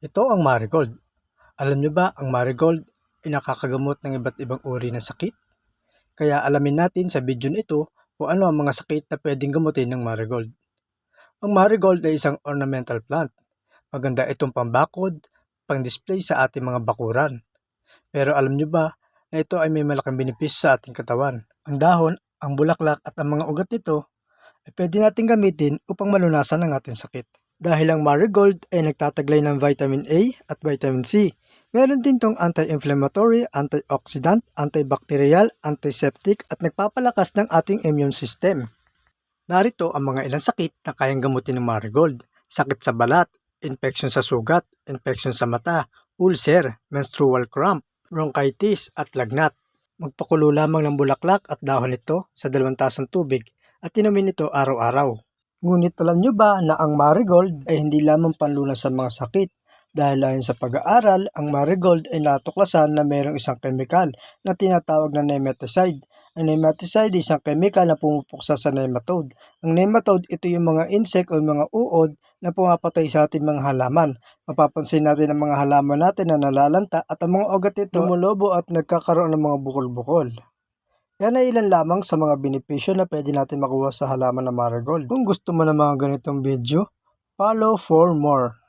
Ito ang marigold. Alam niyo ba ang marigold ay nakakagamot ng iba't ibang uri ng sakit? Kaya alamin natin sa video na ito kung ano ang mga sakit na pwedeng gamutin ng marigold. Ang marigold ay isang ornamental plant. Maganda itong pambakod, pang-display sa ating mga bakuran. Pero alam niyo ba na ito ay may malaking benepisyo sa ating katawan? Ang dahon, ang bulaklak at ang mga ugat nito ay pwede natin gamitin upang malunasan ang ating sakit. Dahil ang marigold ay nagtataglay ng vitamin A at vitamin C. Meron din tong anti-inflammatory, antioxidant, antibacterial, antiseptic at nagpapalakas ng ating immune system. Narito ang mga ilang sakit na kayang gamutin ng marigold. Sakit sa balat, infection sa sugat, infection sa mata, ulcer, menstrual cramp, bronchitis at lagnat. Magpakulo lamang ng bulaklak at dahon nito sa dalawang tasang tubig at inumin ito araw-araw. Ngunit alam nyo ba na ang marigold ay hindi lamang panlunas sa mga sakit? Dahil ayon sa pag-aaral, ang marigold ay natuklasan na mayroong isang kemikal na tinatawag na nematicide. Ang nematicide ay isang kemikal na pumupuksa sa nematode. Ang nematode, ito yung mga insect o mga uod na pumapatay sa ating mga halaman. Mapapansin natin ang mga halaman natin na nalalanta at ang mga ugat nito lumulobo at nagkakaroon ng mga bukol-bukol. Yan ay ilan lamang sa mga benepisyo na pwede natin makuha sa halaman na marigold. Kung gusto mo ng mga ganitong video, follow for more.